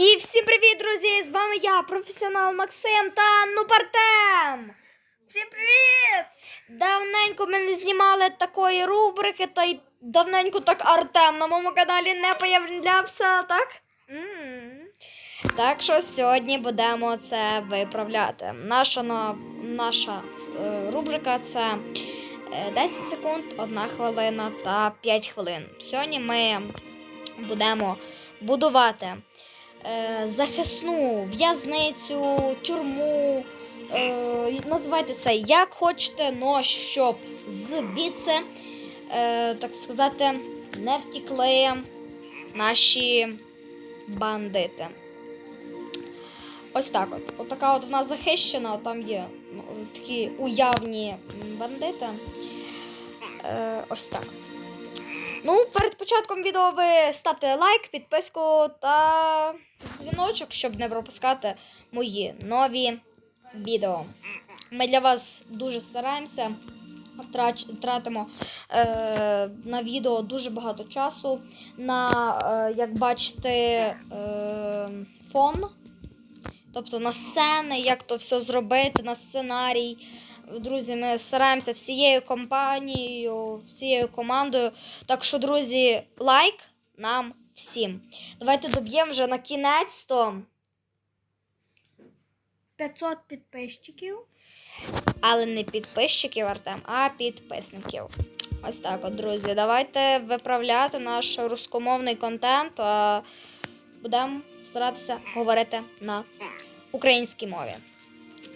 І всім привіт, друзі! З вами я, професіонал Максим та Нупартем. Всім привіт! Давненько ми не знімали такої рубрики, та й давненько так Артем на моєму каналі не появлявся, так? Так що сьогодні будемо це виправляти. Наша, наша е, рубрика це е, 10 секунд, 1 хвилина та 5 хвилин. Сьогодні ми будемо будувати е, захисну в'язницю, тюрму. Е, називайте це як хочете, но щоб звідси, е, так сказати, не втікли наші бандити. Ось так от. Отака от вона захищена, там є ну, такі уявні бандити. Е, ось так. Ну, перед початком відео ви ставте лайк, підписку та дзвіночок, щоб не пропускати мої нові відео. Ми для вас дуже стараємося, тратимо е, на відео дуже багато часу. На, е, як бачите, е, фон. Тобто на сцени, як то все зробити, на сценарій. Друзі, ми стараємося всією компанією, всією командою. Так що, друзі, лайк нам всім. Давайте доб'ємо вже на кінець то. 500 підписчиків. Але не підписчиків Артем, а підписників. Ось так, от, друзі. Давайте виправляти наш рускомовний контент. А будемо старатися говорити на українській мові.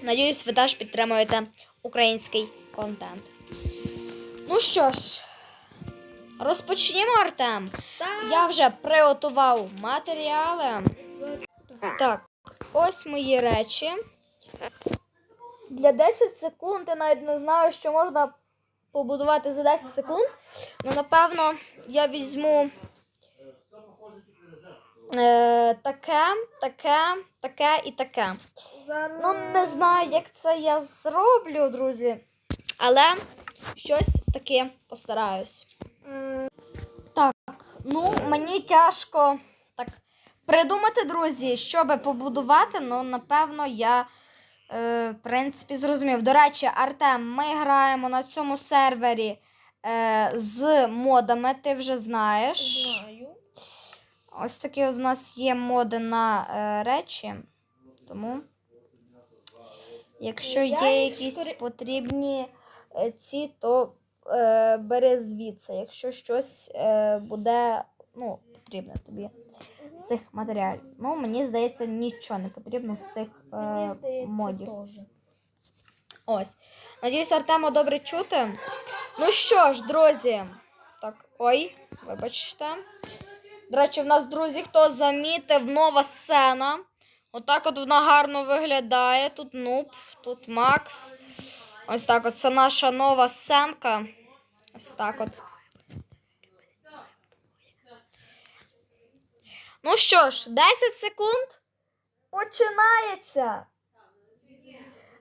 Надіюсь, ви теж підтримуєте український контент. Ну що ж, розпочнімо, Артем. Так. Я вже приготував матеріали. Так, ось мої речі. Для 10 секунд я навіть не знаю, що можна побудувати за 10 секунд. Ну, напевно, я візьму е, таке, таке, таке і таке. Ну, не знаю, як це я зроблю, друзі. Але щось таке постараюсь. Так, ну мені тяжко так придумати, друзі, щоб побудувати. Ну, напевно, я е, в принципі зрозумів. До речі, Артем, ми граємо на цьому сервері е, з модами, ти вже знаєш. Знаю. Ось такі от у нас є моди на е, речі. Тому, якщо Я є їх якісь скорі- потрібні е, ці, то е, бери звідси. Якщо щось е, буде ну, потрібне тобі з цих матеріалів. Ну, мені здається, нічого не потрібно з цих е, здається, модів. теж. Ось. Надіюсь, Артема добре чути. Ну що ж, друзі. Так, ой, вибачте. До речі, в нас, друзі, хто замітив, нова сцена. Отак от вона гарно виглядає. Тут нуб, тут Макс. Ось так от. Це наша нова сценка. Ось так от. Ну що ж, 10 секунд. Починається.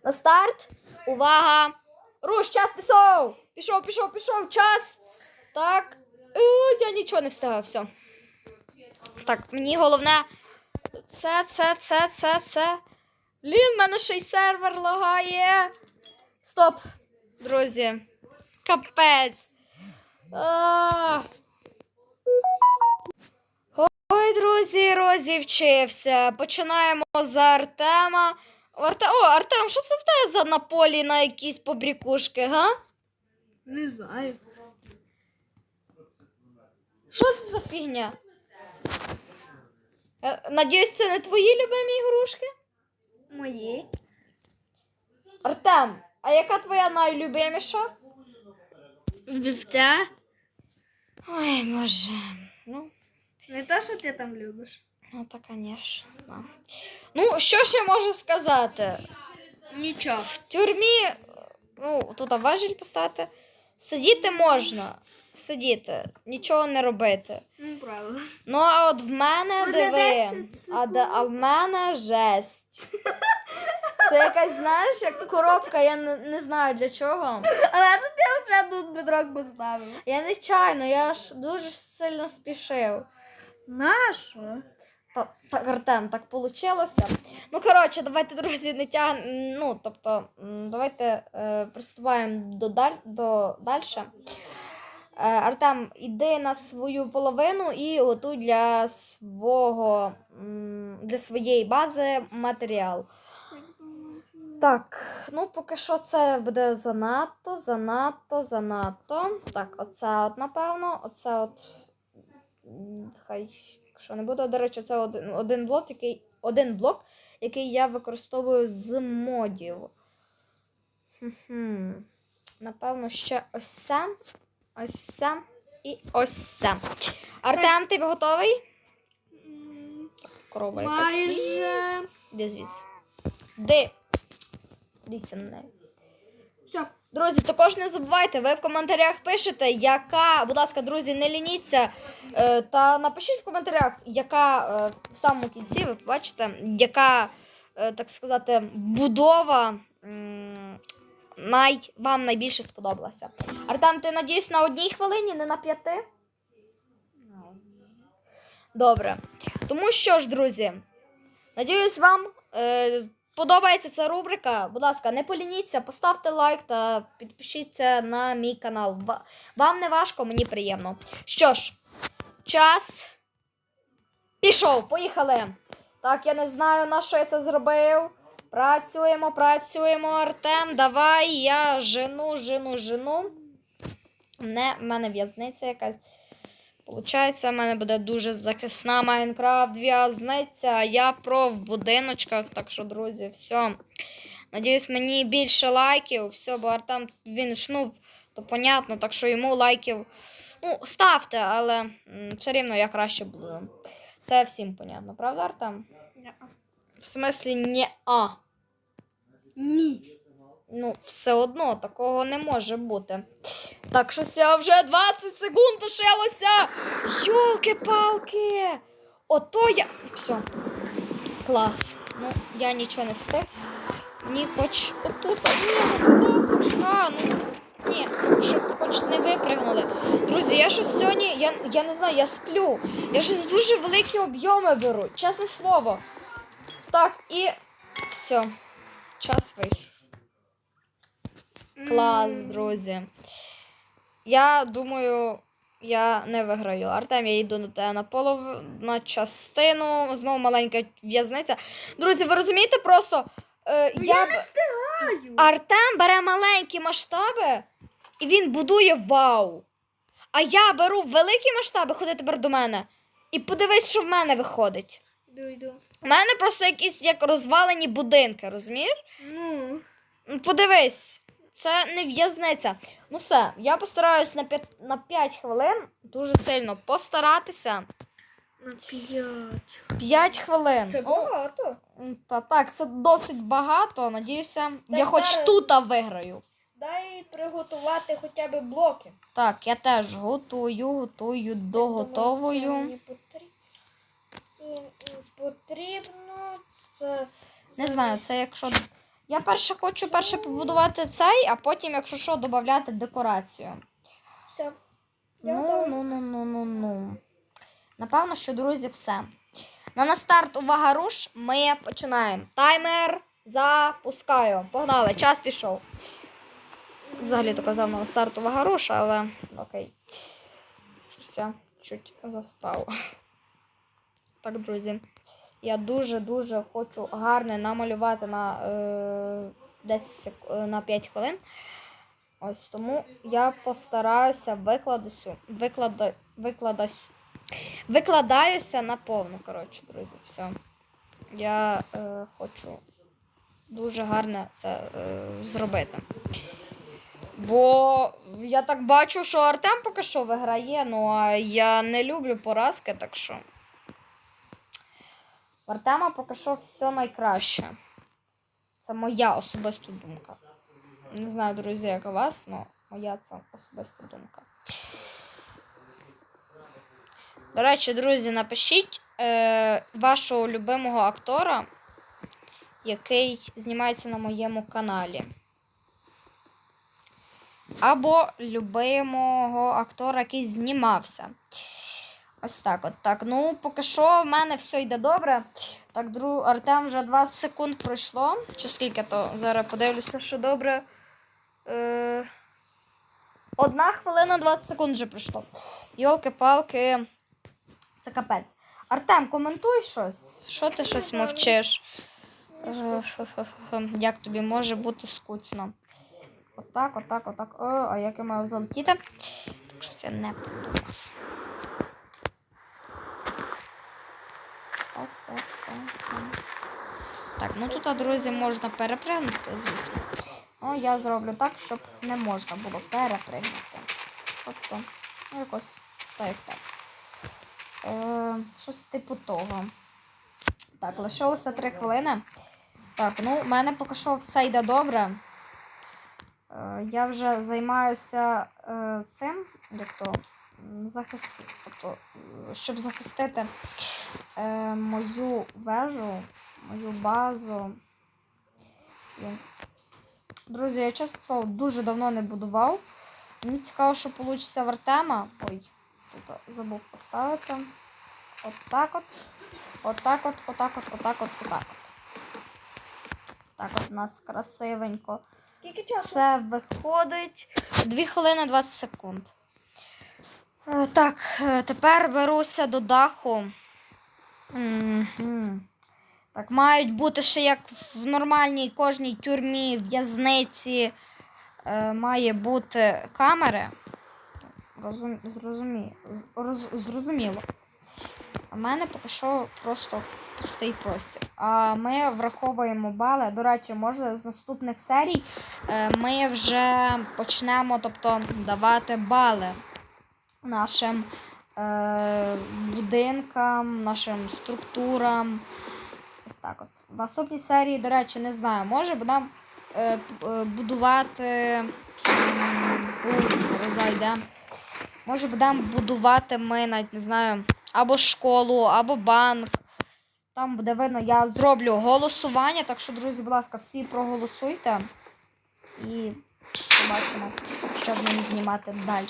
На старт. Увага! Руш, час пішов! Пішов, пішов, пішов, час. Так. Е, я нічого не встигав, все. Так, мені головне. Це, це, це, це, це. Блін, в мене ще й сервер лагає. Стоп, друзі. Капець. А. Ой, друзі, розівчився. Починаємо з Артема. Арте... О, Артем, що це в тебе за на полі на якісь побрікушки, га? Не знаю. Що це за фігня? Е, Надіюсь, це не твої любимі ігрушки? Мої. Артем, а яка твоя найлюбиміша? Вівця. Ой, боже. Ну, Не те, що ти там любиш. ну то, звісно. Ну, що ж я можу сказати? Нічого. В тюрмі, ну, тут важіль поставити. Сидіти можна. Сидіти, нічого не робити. Ну, правда. Ну, а от в мене диви. 10 А, де- а в мене жесть. Це якась, знаєш, як коробка, я не, не знаю для чого. Але що ти вже тут бедрок поставив? Я нечайно, я ж дуже сильно спішив. Нащо? Та, так, Артем, так получилося. Ну, коротше, давайте, друзі, не тяг... Ну, тобто, м, давайте е, приступаємо до, даль... до дальше. Е, Артем, іди на свою половину і готуй для свого для своєї бази матеріал. Так, ну поки що це буде занадто, занадто, занадто. Так, оце от, напевно, оце от. Хай, якщо не буде, до речі, це один, один блок, який, один блок, який я використовую з модів. Хм-хм. Напевно, ще ось це, ось це і ось це. Артем, ти готовий? Корова якась. Майже. Де звідси? Де? Дивіться на неї. Все. Друзі, також не забувайте, ви в коментарях пишете, яка, будь ласка, друзі, не лініться. Е, та напишіть в коментарях, яка е, в самому кінці, ви побачите, яка, е, так сказати, будова най, вам найбільше сподобалася. Артем, ти надіюсь на одній хвилині, не на п'яти? Добре. Тому що ж, друзі, надіюсь, вам е, подобається ця рубрика. Будь ласка, не полініться, поставте лайк та підпишіться на мій канал. Вам не важко, мені приємно. Що ж, час пішов, поїхали. Так, я не знаю, на що я це зробив. Працюємо, працюємо, Артем. Давай, я жену, жену, жену. Не, в мене в'язниця якась. Получається, в мене буде дуже захисна Майнкрафт в'язниця. Я про в будиночках. Так що, друзі, все. Надіюсь, мені більше лайків. Все, бо Артем він шнув, то понятно, так що йому лайків. Ну, ставте, але все рівно я краще буду. Це всім понятно, правда, Артем? В смислі, не а. Ні. Ну, все одно такого не може бути. Так, щось вже 20 секунд лишилося. Йолки-палки! Ото я. Все. Клас. Ну, я нічого не встиг. Ні, хоч отут. Ні, ну, ну. Ні, ну, щоб хоч не випригнули. Друзі, я щось сьогодні, я, я не знаю, я сплю. Я щось дуже великі об'єми беру, чесне слово. Так, і все. Час вийшов. Клас, друзі. Я думаю, я не виграю. Артем, я йду на те на полов... на частину. Знову маленька в'язниця. Друзі, ви розумієте просто. Е, Ну, я... Я не встигаю. Артем бере маленькі масштаби і він будує вау. А я беру великі масштаби, ходи тепер до мене. І подивись, що в мене виходить. Йду, йду. У мене просто якісь як розвалені будинки, розумієш? Ну. Ну, Подивись, це не в'язниця. Ну все, я постараюсь на 5, на 5 хвилин дуже сильно постаратися. На п'ять. 5 хвилин. Це багато. м, та так, це досить багато. Надіюся, я хоч зараз- тут виграю. Дай приготувати хоча б блоки. Так, я теж готую, готую, доготовую. Думаю, мені потрібно. Це. Не знаю, це якщо. Я перше хочу перше побудувати цей, а потім, якщо що, додати декорацію. Все. Я Ну, готова. ну, ну, ну, ну, ну. Напевно, що, друзі, все. На на старт увага руш. Ми починаємо. Таймер запускаю. Погнали, час пішов. Взагалі то казав на старт увага руш, але окей. Все, чуть заспав. Так, друзі. Я дуже-дуже хочу гарне намалювати на, е, 10 сек... е, на 5 хвилин. Ось тому я постараюся викладуся, виклада, викладась, викладаюся на повну, коротше, друзі. Все. Я е, хочу дуже гарно це е, зробити. Бо я так бачу, що Артем поки що виграє, ну а я не люблю поразки, так що. В Артема поки що все найкраще. Це моя особиста думка. Не знаю, друзі, як у вас, але моя це особиста думка. До речі, друзі, напишіть е, вашого любимого актора, який знімається на моєму каналі. Або любимого актора, який знімався. Ось так, от так. Ну, поки що в мене все йде добре. Так, дру... Артем вже 20 секунд пройшло. Чи скільки то? Зараз подивлюся, що добре. Е... Одна хвилина 20 секунд вже пройшло. Йолки-палки. Це капець. Артем, коментуй щось. Що ти щось мовчиш? Е. Як тобі може бути скучно? Отак, отак, отак. О, а як я маю залетіти? Так що це не подумав. Оп, оп. Так, ну тут, друзі, можна перепригнути, звісно. Ну, я зроблю так, щоб не можна було перепригнути. Тобто, ну якось так, так. Е, щось типу того. Так, лишилося 3 хвилини. Так, ну, в мене поки що все йде добре. Е, я вже займаюся е, цим, як то, захист, тобто, щоб захистити е, мою вежу, мою базу. Друзі, я чесно дуже давно не будував. Мені цікаво, що вийде в Артема. Ой, тут забув поставити. От так от. Отак от, отак от, отак от, отак от. Так от у нас красивенько. Скільки часу? Все виходить 2 хвилини 20 секунд. Е, Так, е, тепер беруся до даху. Так, мають бути ще як в нормальній кожній тюрмі, в'язниці. Е, має бути камери. Розум... Зрозумі... Роз... Зрозуміло. В мене поки що просто пустий простір. А ми враховуємо бали. До речі, може з наступних серій ми вже почнемо тобто, давати бали нашим е, будинкам, нашим структурам. Ось так от. В наступній серії, до речі, не знаю, може будемо е, будувати. гроза. Може будемо будувати ми навіть не знаю, або школу, або банк. Там буде видно, я зроблю голосування. Так що, друзі, будь ласка, всі проголосуйте. І побачимо, що будемо знімати далі.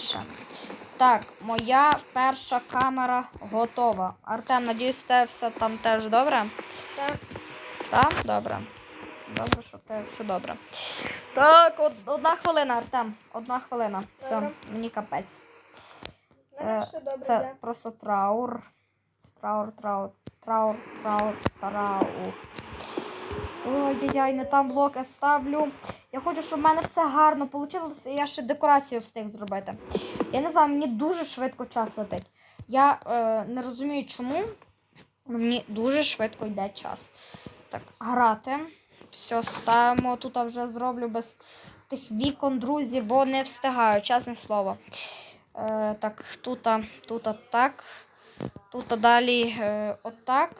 Так, моя перша камера готова. Артем, надіюсь, тебе все там теж добре? Так. Так, добре. Добре, що в все добре. Так, од- одна хвилина, Артем. Одна хвилина. Все, мені капець. Це- все добре. Це йде. просто траур. Траур, траур, траур, траур, траур. Ой-яй-яй, не там блоки ставлю. Я хочу, щоб в мене все гарно вийшло, і я ще декорацію встиг зробити. Я не знаю, мені дуже швидко час летить. Я е, не розумію, чому. але Мені дуже швидко йде час. Так, грати. Все, ставимо. Тут вже зроблю без тих вікон, друзі, бо не встигаю, чесне слово. Е, так, тут, тут так. Тут далі е, отак.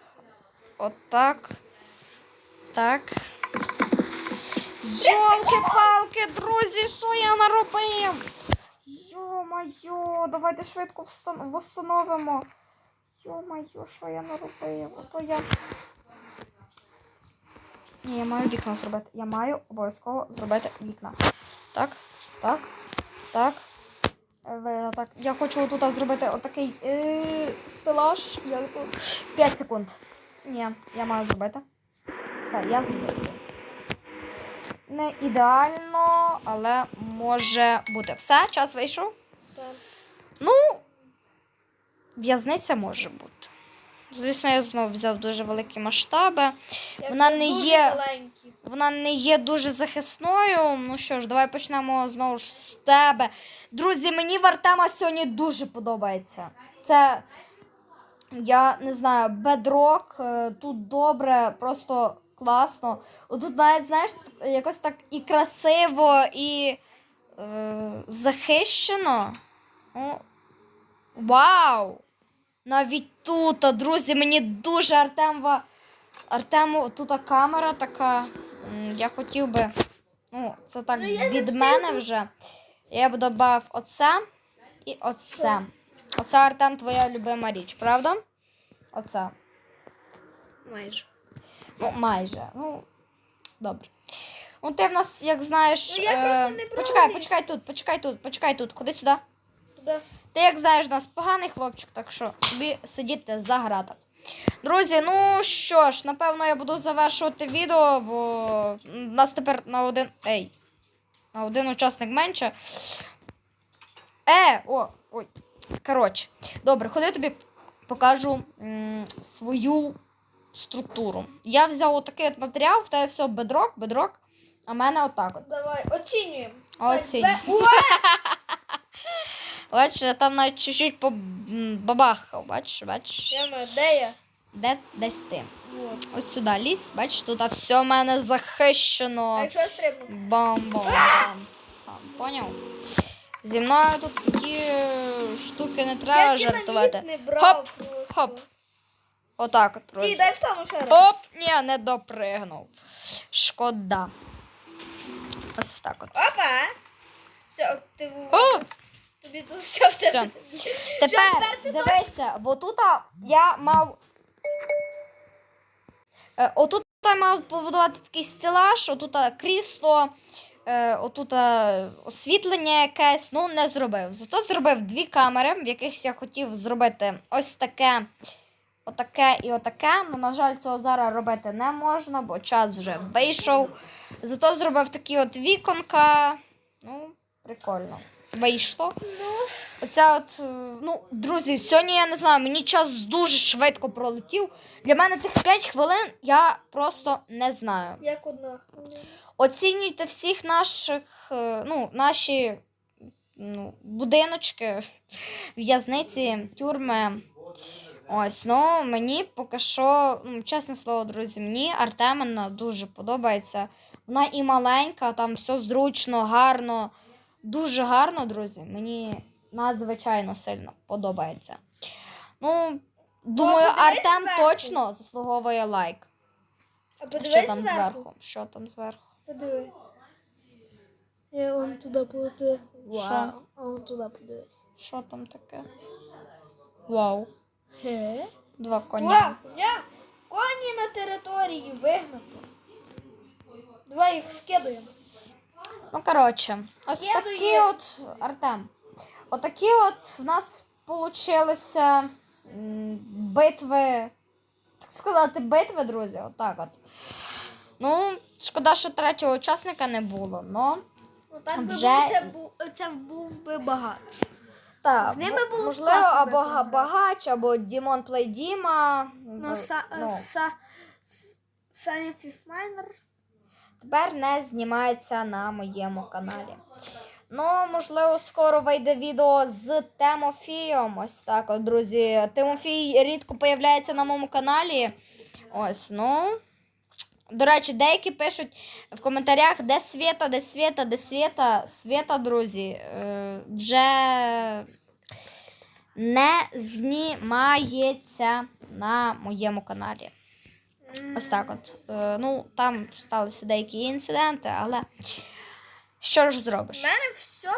Отак. Так. Йолки-палки, друзі, що я наробив? Йо-майо, давайте швидко встан- восстановимо. Йо-майо, що я наробив? Ото я. Ні, я маю вікна зробити. Я маю обов'язково зробити вікна. Так, так, так. Е, так. Я хочу отут зробити отакий е, стелаж. Я тут 5 секунд. Ні, я маю зробити. Все, я зробила. Не ідеально, але може бути. Все, час вийшов. Так. Ну, в'язниця може бути. Звісно, я знову взяв дуже великі масштаби. Вона не є-. Вона не є дуже захисною. Ну що ж, давай почнемо знову ж з тебе. Друзі, мені в Артема сьогодні дуже подобається. Це, я не знаю, бедрок. е, Тут добре, просто класно. Тут навіть, знаєш, якось так і красиво, і е, захищено. Ну, вау! Навіть тут, друзі, мені дуже Артемова. Артему, тут камера така. Я хотів би. Ну, це так Ну, від мене вже. Я б додав оце і оце. Оце Артем твоя любима річ, правда? Оце. Майже. Ну, майже. Ну, добре. Ну, ти в нас, як знаєш. Ну, я е, просто не Почекай, почекай тут, почекай тут, почекай тут. Ходи сюди. Туди. Ти як знаєш, у нас поганий хлопчик, так що тобі сидіти за грата. Друзі, ну що ж, напевно, я буду завершувати відео, бо м, нас тепер на один. Ей. На один учасник менше. Е, о, ой. Коротше, добре, ходи тобі покажу м, свою структуру. Я взяв отакий от матеріал, в тебе все бедрок, бедрок, а в мене отак от. Давай, оцінюємо. Оцінь. Бе- Бачиш, я там навіть чуть-чуть побабахав, бачиш, бачиш. Я знаю, де я? Де десь ти? Вот. Ось сюди лізь, бачиш, тут все в мене А захищено. якщо я стрибну? Бам-бам-бам. Там, Поняв? Зі мною тут такі штуки не треба жартувати. Хоп, хоп. Отак от, Ті, дай встану ще раз. Оп, ні, не допригнув. Шкода. Ось так от. Опа! Все, ти О! тобі тут все в тебе. Тепер дивися, бо тут я мав. Е, Отут я мав побудувати такий стелаж, отут крісло, е, отут освітлення якесь, ну не зробив. Зато зробив дві камери, в яких я хотів зробити ось таке, отаке і отаке. Ну, на жаль, цього зараз робити не можна, бо час вже вийшов. Зато зробив такі от віконка. Ну, прикольно. Вийшло. Ну, Оця от, е, ну, друзі, сьогодні я не знаю, мені час дуже швидко пролетів. Для мене тих 5 хвилин я просто не знаю. як одна хвилина. Оцінюйте всіх наших, е, ну, наші ну, будиночки, в'язниці, тюрми. Ось, ну мені поки що, ну, чесне слово, друзі, мені Артемина дуже подобається. Вона і маленька, там все зручно, гарно. Дуже гарно, друзі. Мені надзвичайно сильно подобається. Ну, думаю, подивись Артем зверху. точно заслуговує лайк. А подивись Що там зверху. зверху? Що там зверху? Подиви. Я вон туди полетів. Що? А вон туди подивись. Що там таке? Вау. Ге? Два коня. Я коні на території вигнато. Давай їх скидуємо. Ну, коротше, ось Я такі от, Артем. Отакі от в нас получилися м, битви. Так сказати, битви, друзі, отак от. Ну, шкода, що третього учасника не було, но. Ну так би Вже- був, це, був, це був би багато. Так, З ними було можливо, класно або. Га- багач, або Дімон Плей Діма. Ну, са, ну, са, с- Саня Фіфмайнер. тепер не знімається на моєму каналі. Ну, можливо, скоро вийде відео з Тимофієм. Ось так, от, друзі. Тимофій рідко появляється на моєму каналі. Ось, ну. До речі, деякі пишуть в коментарях, де Свята, де Свята, де Свята. Свята, друзі, е, вже не знімається на моєму каналі. Ось так от. Е, ну, там сталися деякі інциденти, але що ж зробиш? У мене все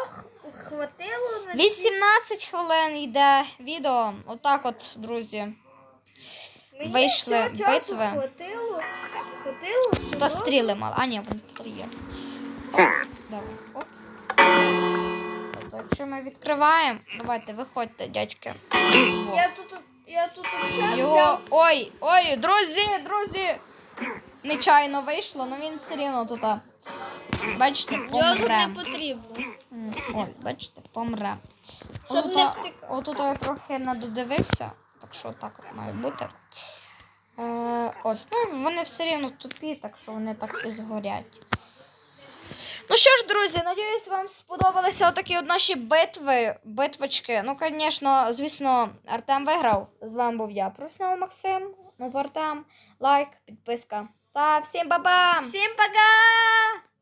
хватило на 18 хвилин йде відео. Отак от, друзі. Мені вийшли часу битви. Хватило, хватило Тут стріли мало. А, ні, вони тут є. Давай. Ми відкриваємо, давайте, виходьте, дядьки. Я тут, я тут взяв. Його. Ой, ой, друзі, друзі! Нечайно вийшло, але він все рівно тут. Бачите, Його тут не потрібно. Ой, бачите, помре. Щоб Отут, не втик- отут я трохи не додивився, так що так має бути. Е, ось, ну вони все рівно тупі, так що вони так і згорять. Ну що ж, друзі, надіюсь, вам сподобалися отакі от наші битви, битвочки. Ну, звісно, звісно, Артем виграв. З вами був я, професіонал Максим. Ну, Артем, лайк, підписка. Та всім ба-бам! Всім пока!